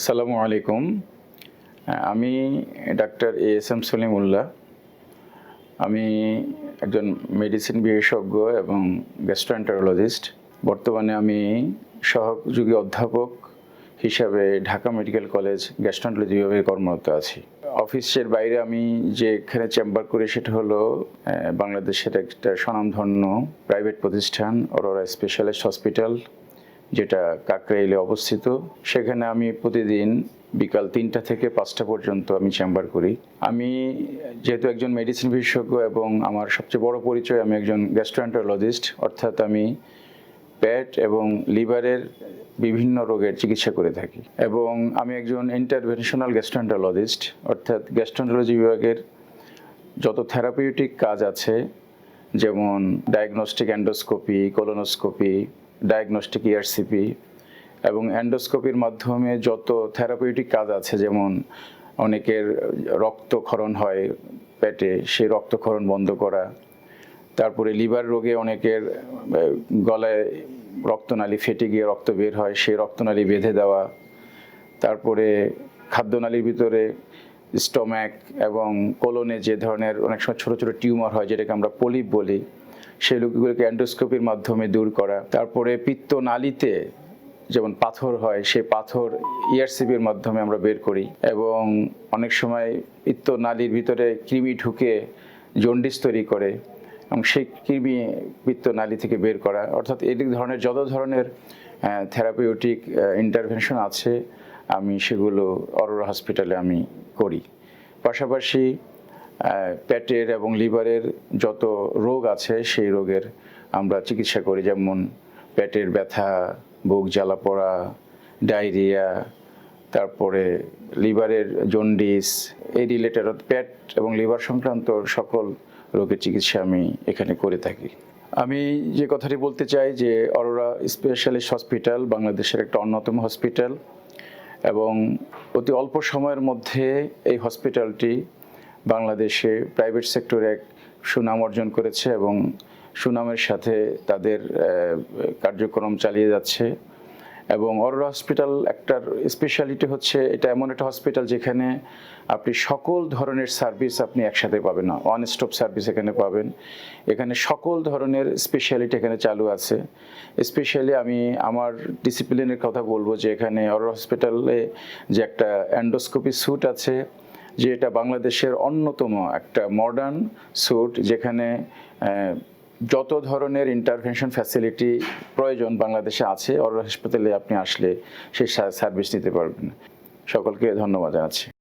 আসসালামু আলাইকুম। আমি doctor A S M Salimullah. আমি একজন মেডিসিন বিশেষজ্ঞ এবং গ্যাস্ট্রোএন্টারোলজিস্ট বর্তমানে আমি সহযোগী অধ্যাপক হিসাবে ঢাকা মেডিকেল কলেজ গ্যাস্ট্রোন্টোলজি বিভাগে কর্মরত আছি। অফিসের বাইরে আমি যেখানে চেম্বার করি সেটা হলো বাংলাদেশের একটা স্বনামধন্য প্রাইভেট প্রতিষ্ঠান অরোরা স্পেশালিস্ট হসপিটাল যেটা কাকরাইলে অবস্থিত, সেখানে আমি প্রতিদিন বিকাল তিনটা থেকে পাঁচটা পর্যন্ত আমি চেম্বার করি। আমি যেহেতু একজন মেডিসিন বিশেষজ্ঞ এবং আমার সবচেয়ে বড় পরিচয়, আমি একজন গ্যাস্ট্রোএন্টারোলজিস্ট অর্থাৎ আমি পেট এবং লিভারের বিভিন্ন রোগের চিকিৎসা করে থাকি। এবং আমি একজন ইন্টারভেনশনাল গ্যাস্ট্রোএন্টারোলজিস্ট অর্থাৎ গ্যাস্ট্রোএন্টারোলজি বিভাগের যত থেরাপিউটিক কাজ আছে, যেমন diagnostic endoscopy colonoscopy diagnostic ERCP এবং অ্যান্ডোস্কোপির মাধ্যমে যত থেরাপিউটিক কাজ আছে, যেমন অনেকের রক্তক্ষরণ হয় পেটে, সেই রক্তক্ষরণ বন্ধ করা, তারপরে লিভার রোগে অনেকের গলায় রক্তনালী ফেটে গিয়ে রক্ত বের হয়, সেই রক্তনালী বেঁধে দেওয়া, তারপরে খাদ্যনালীর ভিতরে স্টোম্যাক এবং কোলনে যে ধরনের অনেক সময় ছোটো ছোটো টিউমার হয়, যেটাকে আমরা পলিপ বলি সেই রোগগুলোকে অ্যান্ডোস্কোপির মাধ্যমে দূর করা। তারপরে পিত্ত নালীতে যেমন পাথর হয়, সেই পাথর ইআরসিবির মাধ্যমে আমরা বের করি এবং অনেক সময় পিত্ত নালীর ভিতরে কৃমি ঢুকে জন্ডিস তৈরি করে এবং সেই কৃমি পিত্ত নালী থেকে বের করা। অর্থাৎ এই ধরনের যত ধরনের থেরাপিউটিক ইন্টারভেনশন আছে, আমি সেগুলো অরোরা হসপিটালে আমি করি। পাশাপাশি পেটের এবং লিভারের যত রোগ আছে, সেই রোগের আমরা চিকিৎসা করি। যেমন পেটের ব্যথা, বুক জ্বালা পড়া, ডায়রিয়া, তারপরে লিভারের জন্ডিস, এই রিলেটেড পেট এবং লিভার সংক্রান্ত সকল রোগের চিকিৎসা আমি এখানে করে থাকি। আমি যে কথাটি বলতে চাই যে অরোরা স্পেশালিস্ট হসপিটাল বাংলাদেশের একটা অন্যতম হসপিটাল এবং অতি অল্প সময়ের মধ্যে এই হসপিটালটি বাংলাদেশে প্রাইভেট সেক্টরে এক সুনাম অর্জন করেছে এবং সুনামের সাথে তাদের কার্যক্রম চালিয়ে যাচ্ছে। এবং অরোরা হসপিটাল একটার স্পেশালিটি হচ্ছে এটা এমন একটা হসপিটাল যেখানে আপনি সকল ধরনের সার্ভিস আপনি একসাথে পাবেন না। ওয়ান স্টপ সার্ভিস এখানে পাবেন। এখানে সকল ধরনের স্পেশালিটি এখানে চালু আছে। স্পেশালি আমি আমার ডিসিপ্লিনের কথা বলব যে এখানে অরোরা হসপিটালে যে একটা অ্যান্ডোস্কোপি স্যুট আছে যে এটা বাংলাদেশের অন্যতম একটা মডার্ন স্যুট যেখানে যত ধরনের ইন্টারভেনশন ফ্যাসিলিটি প্রয়োজন বাংলাদেশে আছে অর হাসপাতালে আপনি আসলে সেই সার্ভিস নিতে পারবেন। সকলকে ধন্যবাদ জানাচ্ছি।